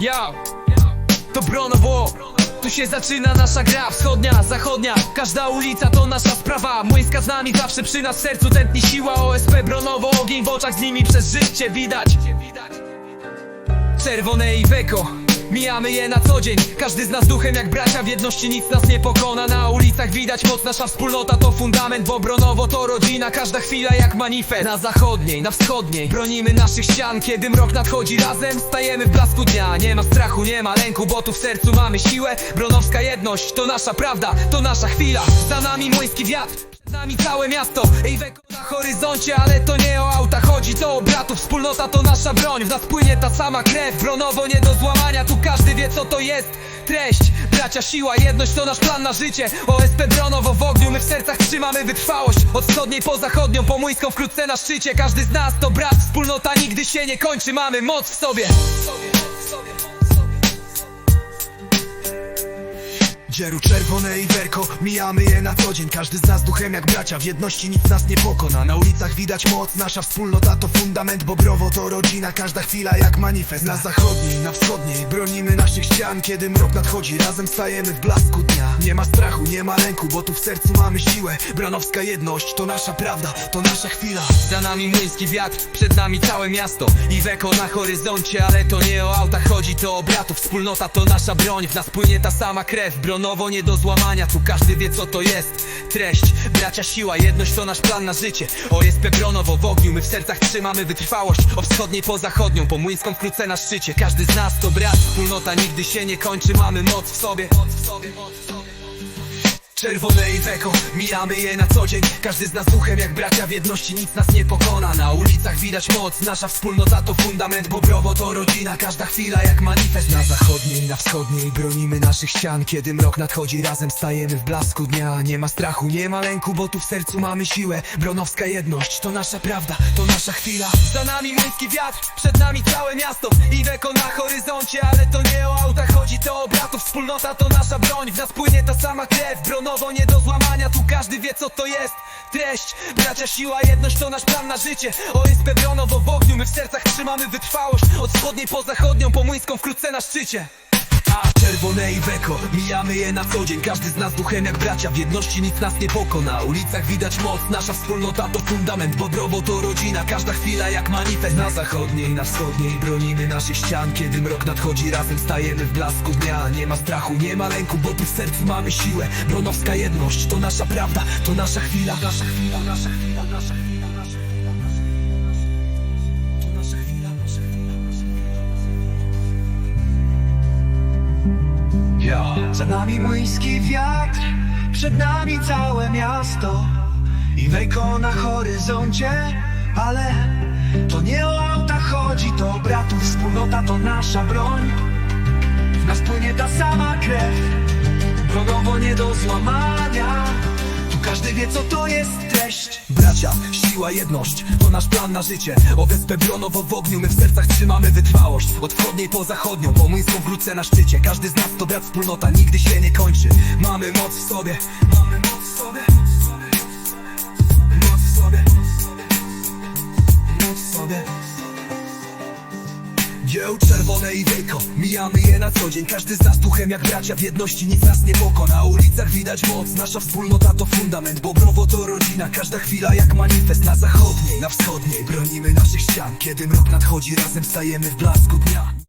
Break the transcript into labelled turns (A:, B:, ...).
A: Ja, to Bronowo. Tu się zaczyna nasza gra. Wschodnia, zachodnia, każda ulica to nasza sprawa. Młyńska z nami zawsze przy nas. W sercu tętni siła OSP Bronowo, ogień w oczach z nimi przez życie widać. Czerwone i weko Mijamy je na co dzień Każdy z nas duchem jak bracia W jedności nic nas nie pokona. Na ulicach widać moc Nasza wspólnota to fundament Bo Bronowo to rodzina Każda chwila jak manifest. Na zachodniej, na wschodniej Bronimy naszych ścian Kiedy mrok nadchodzi razem Stajemy w blasku dnia. Nie ma strachu, nie ma lęku Bo tu w sercu mamy siłę. Bronowska jedność To nasza prawda, to nasza chwila. Za nami młyński wiatr przed nami całe miasto Ej weko na horyzoncie, ale to nie o auta chodzi To o bratów, wspólnota to nasza broń W nas płynie ta sama krew, bronowo nie do złamania Tu każdy wie co to jest treść. Bracia, siła, jedność to nasz plan na życie. OSP Bronowo w ogniu, my w sercach trzymamy wytrwałość. Od wschodniej po zachodnią, po młyńską wkrótce na szczycie. Każdy z nas to brat, wspólnota nigdy się nie kończy. Mamy moc w sobie
B: Czerwone i werko, mijamy je na co dzień. Każdy z nas duchem jak bracia, w jedności nic nas nie pokona. Na ulicach widać moc, nasza wspólnota to fundament Bobrowo to rodzina, każda chwila jak manifest Na zachodniej, na wschodniej, bronimy naszych ścian Kiedy mrok nadchodzi, razem stajemy w blasku dnia Nie ma strachu, nie ma lęku, bo tu w sercu mamy siłę. Bronowska jedność, to nasza prawda, to nasza chwila.
A: Za nami młyński wiatr, przed nami całe miasto. I weko na horyzoncie, ale to nie o autach chodzi To o bratów, wspólnota to nasza broń W nas płynie ta sama krew, bronowo nie do złamania Tu każdy wie co to jest. Treść, bracia siła, jedność to nasz plan na życie. OSP Bronowo w ogniu, my w sercach trzymamy wytrwałość. O wschodniej po zachodnią, po młyńską wkrótce na szczycie. Każdy z nas to brat, wspólnota nigdy się nie kończy Mamy moc w sobie, moc w sobie, moc w sobie
B: Czerwone i weko, mijamy je na co dzień. Każdy z nas duchem jak bracia w jedności nic nas nie pokona. Na ulicach widać moc, nasza wspólnota to fundament Bobrowo to rodzina, każda chwila jak manifest. Na zachodniej, na wschodniej bronimy naszych ścian. Kiedy mrok nadchodzi, razem stajemy w blasku dnia. Nie ma strachu, nie ma lęku, bo tu w sercu mamy siłę. Bronowska jedność, to nasza prawda, to nasza chwila.
A: Za nami młyński wiatr, przed nami całe miasto I weko na horyzoncie, ale to nie o autach chodzi To o bratów, wspólnota to nasza broń. W nas płynie ta sama krew, bronowo nie do złamania. Tu każdy wie co to jest treść. Bracia, siła, jedność to nasz plan na życie. OSP bronowo w ogniu, my w sercach trzymamy wytrwałość. Od wschodniej po zachodnią, po młyńską wkrótce na szczycie
B: czerwone i weko, mijamy je na co dzień. Każdy z nas duchem jak bracia, w jedności nic nas nie pokona. Na ulicach widać moc, nasza wspólnota to fundament Bobrowo to rodzina, każda chwila jak manifest. Na zachodniej, na wschodniej bronimy naszych ścian. Kiedy mrok nadchodzi, razem stajemy w blasku dnia. Nie ma strachu, nie ma lęku, bo tu w sercu mamy siłę. Bronowska jedność, to nasza prawda, to nasza chwila Nasza chwila, nasza chwila, nasza chwila,
C: Za nami młyński wiatr, przed nami całe miasto. I wejko na horyzoncie, ale to nie o auta chodzi To bratów, wspólnota to nasza broń. W nas płynie ta sama krew, bronowo nie do złamania każdy wie co to jest treść.
B: Bracia, siła, jedność, to nasz plan na życie. OSP Bronowo w ogniu, my w sercach trzymamy wytrwałość. Od wschodniej po zachodnią, po młyńską wrócę na szczycie. Każdy z nas to brat, wspólnota, nigdy się nie kończy. Mamy moc w sobie, mamy moc w sobie Moc w sobie Moc w sobie Dzieł czerwone i wieko, mijamy je na co dzień Każdy z nas duchem jak bracia, w jedności nic nas nie pokona. Na ulicach widać moc, nasza wspólnota to fundament Bobrowo to rodzina, każda chwila jak manifest Na zachodniej, na wschodniej. Bronimy naszych ścian Kiedy mrok nadchodzi, razem stajemy w blasku dnia